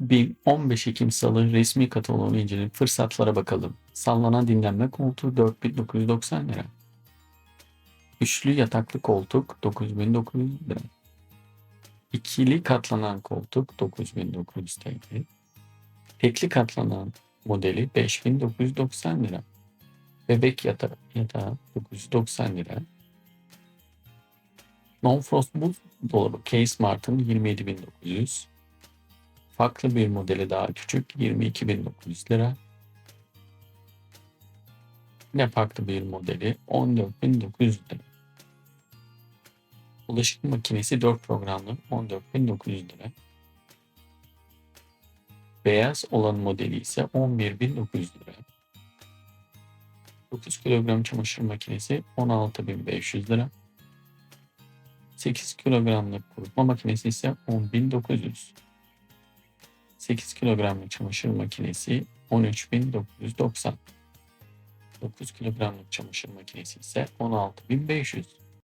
BİM 15 Ekim Salı resmi kataloğunu inceleyip fırsatlara bakalım. Sallanan dinlenme koltuğu 4990 lira. Üçlü yataklı koltuk 9900 lira. İkili katlanan koltuk 9900 TL. Tekli katlanan modeli 5990 lira. Bebek yatağı, yatağı 990 lira. Non-Frost buz dolabı Case Martin 27900. Farklı bir modeli daha küçük 22.900 lira. Yine farklı bir modeli 14.900 lira. Bulaşık makinesi 4 programlı 14.900 lira. Beyaz olan modeli ise 11.900 lira. 9 kilogram çamaşır makinesi 16.500 lira. 8 kilogramlık kurutma makinesi ise 10.900. 8 kilogramlık çamaşır makinesi 13.990. 9 kilogramlık çamaşır makinesi ise 16.500.